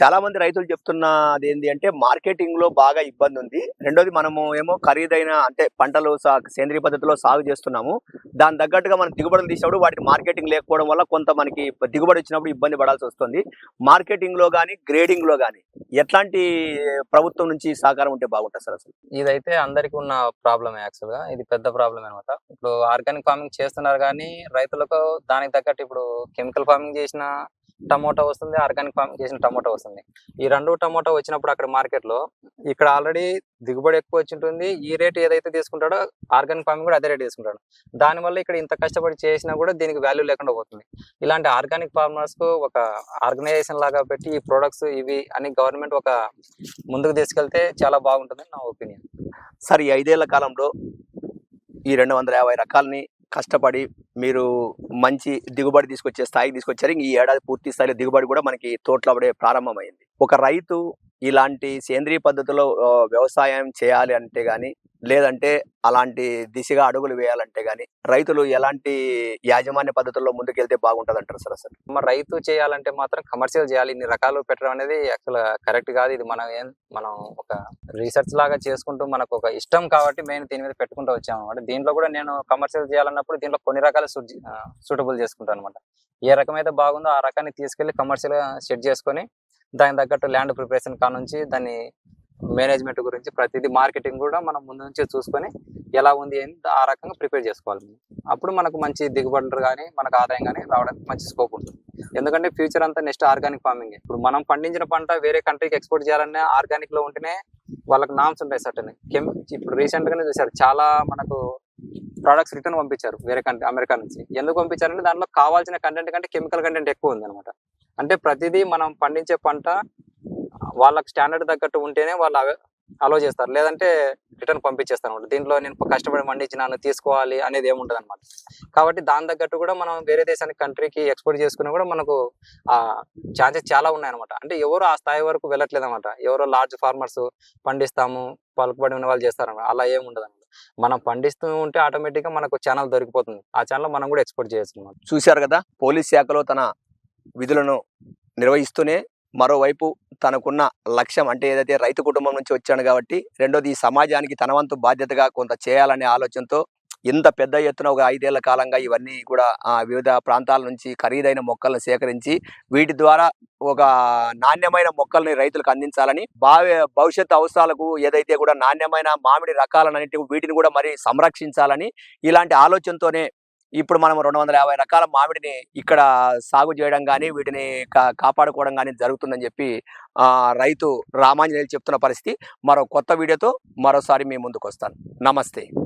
Speaker 2: చాలా మంది రైతులు చెప్తున్నది ఏంటి అంటే మార్కెటింగ్లో బాగా ఇబ్బంది ఉంది రెండోది మనము ఏమో ఖరీదైన అంటే పంటలు సేంద్రియ పద్ధతిలో సాగు చేస్తున్నాము. దాని తగ్గట్టుగా మనం దిగుబడులు తీసినప్పుడు వాటికి మార్కెటింగ్ లేకపోవడం వల్ల కొంత మనకి దిగుబడి వచ్చినప్పుడు ఇబ్బంది పడాల్సి వస్తుంది. మార్కెటింగ్లో కానీ గ్రేడింగ్లో కానీ ఎట్లాంటి ప్రభుత్వం నుంచి సహకారం ఉంటే బాగుంటుంది సార్ అసలు?
Speaker 3: ఇదైతే అందరికి ఉన్న ప్రాబ్లమే యాక్చువల్గా ఇది పెద్ద ప్రాబ్లం అనమాట ఇప్పుడు ఆర్గానిక్ ఫార్మింగ్ చేస్తున్నారు కానీ రైతులకు దానికి తగ్గట్టు ఇప్పుడు కెమికల్ ఫార్మింగ్ చేసిన టమోటా వస్తుంది ఆర్గానిక్ ఫార్మింగ్ చేసిన టమోటా వస్తుంది. ఈ రెండు టమోటా వచ్చినప్పుడు అక్కడ మార్కెట్లో ఇక్కడ ఆల్రెడీ దిగుబడి ఎక్కువ వచ్చి ఉంటుంది ఈ రేట్ ఏదైతే తీసుకుంటాడో ఆర్గానిక్ ఫార్మింగ్ కూడా అదే రేట్ తీసుకుంటాడు. దానివల్ల ఇక్కడ ఇంత కష్టపడి చేసినా కూడా దీనికి వాల్యూ లేకుండా పోతుంది. ఇలాంటి ఆర్గానిక్ ఫార్మర్స్కు ఒక ఆర్గనైజేషన్ లాగా పెట్టి ఈ ప్రొడక్ట్స్ ఇవి అని గవర్నమెంట్ ఒక ముందుకు తీసుకెళ్తే చాలా బాగుంటుంది నా ఒపీనియన్.
Speaker 2: సార్ ఈ ఐదేళ్ళ కాలంలో ఈ రెండు వందల యాభై రకాలని కష్టపడి మీరు మంచి దిగుబడి తీసుకొచ్చే స్థాయికి తీసుకొచ్చారు. ఈ ఏడాది పూర్తి స్థాయిలో దిగుబడి కూడా మనకి తోటలో ప్రారంభమైంది. ఒక రైతు ఇలాంటి సేంద్రియ పద్ధతిలో వ్యవసాయం చేయాలి అంటే గాని లేదంటే అలాంటి దిశగా అడుగులు వేయాలంటే కానీ రైతులు ఎలాంటి యాజమాన్య పద్ధతుల్లో ముందుకెళ్తే బాగుంటుంది అంటారు సార్ అసలు?
Speaker 3: మరి రైతు చేయాలంటే మాత్రం కమర్షియల్ చేయాలి. ఇన్ని రకాలు పెట్టడం అనేది యాక్చువల్ కరెక్ట్ కాదు. ఇది మనం ఏం మనం ఒక రీసెర్చ్ లాగా చేసుకుంటూ మనకు ఒక ఇష్టం కాబట్టి మేము దీని మీద పెట్టుకుంటూ వచ్చాము అనమాట దీంట్లో కూడా నేను కమర్షియల్ చేయాలన్నప్పుడు దీంట్లో కొన్ని రకాలు సూటబుల్ చేసుకుంటాను అనమాట ఏ రకమైతే బాగుందో ఆ రకాన్ని తీసుకెళ్ళి కమర్షియల్గా సెట్ చేసుకొని దానికి తగ్గట్టు ల్యాండ్ ప్రిపరేషన్ కానుంచి దాన్ని మేనేజ్మెంట్ గురించి ప్రతిదీ మార్కెటింగ్ కూడా మనం ముందు నుంచి చూసుకొని ఎలా ఉంది అని ఆ రకంగా ప్రిపేర్ చేసుకోవాలి అప్పుడు మనకు మంచి దిగుబడులు కానీ మనకు ఆదాయం కానీ రావడానికి మంచి స్కోప్ ఉంటుంది. ఎందుకంటే ఫ్యూచర్ అంతా నెక్స్ట్ ఆర్గానిక్ ఫార్మింగ్ ఇప్పుడు మనం పండించిన పంట వేరే కంట్రీకి ఎక్స్పోర్ట్ చేయాలన్నా ఆర్గానిక్లో ఉంటేనే వాళ్ళకి నామ్స్ ఉంటాయి సర్టన్ కెమ్ ఇప్పుడు రీసెంట్ గానే చూసారు చాలా మనకు ప్రొడక్ట్స్ రిటర్న్ పంపించారు వేరే కంట్రీ అమెరికా నుంచి. ఎందుకు పంపించారంటే దాంట్లో కావాల్సిన కంటెంట్ కంటే కెమికల్ కంటెంట్ ఎక్కువ ఉంది అనమాట అంటే ప్రతిదీ మనం పండించే పంట వాళ్ళకి స్టాండర్డ్ తగ్గట్టు ఉంటేనే వాళ్ళు అలో చేస్తారు. లేదంటే రిటర్న్ పంపించేస్తారు అనమాట. దీంట్లో నేను కష్టపడి పండించినాను తీసుకోవాలి అనేది ఏముంటది అనమాట. కాబట్టి దాని తగ్గట్టు కూడా మనం వేరే దేశానికి కంట్రీకి ఎక్స్పోర్ట్ చేసుకుని కూడా మనకు ఆ ఛాన్సెస్ చాలా ఉన్నాయన్నమాట అంటే ఎవరు ఆ స్థాయి వరకు వెళ్ళట్లేదు అనమాట. ఎవరో లార్జ్ ఫార్మర్స్ పండిస్తాము పలుకుబడి ఉన్న వాళ్ళు చేస్తారన్నమాట అలా ఏముండదు అనమాట. మనం పండిస్తూ ఉంటే ఆటోమేటిక్గా మనకు ఛానల్ దొరికిపోతుంది. ఆ ఛానల్ మనం కూడా ఎక్స్పోర్ట్ చేయొచ్చు
Speaker 2: చూశారు కదా పోలీస్ శాఖలో తన విధులను నిర్వహిస్తూనే మరోవైపు తనకున్న లక్ష్యం అంటే ఏదైతే రైతు కుటుంబం నుంచి వచ్చాను కాబట్టి రెండోది ఈ సమాజానికి తన వంతు బాధ్యతగా కొంత చేయాలనే ఆలోచనతో ఇంత పెద్ద ఎత్తున ఒక ఐదేళ్ళ కాలంగా ఇవన్నీ కూడా వివిధ ప్రాంతాల నుంచి ఖరీదైన మొక్కలను సేకరించి వీటి ద్వారా ఒక నాణ్యమైన మొక్కల్ని రైతులకు అందించాలని భావి భవిష్యత్ అవసరాలకు ఏదైతే కూడా నాణ్యమైన మామిడి రకాలన్నిటి వీటిని కూడా మరి సంరక్షించాలని ఇలాంటి ఆలోచనతోనే ఇప్పుడు మనం రెండు వందల యాభై రకాల మామిడిని ఇక్కడ సాగు చేయడం కానీ వీటిని కా- కాపాడుకోవడం కానీ జరుగుతుందని చెప్పి రైతు రామాంజనేయులు చెప్తున్న పరిస్థితి. మరో కొత్త వీడియోతో మరోసారి మీ ముందుకు వస్తాను నమస్తే.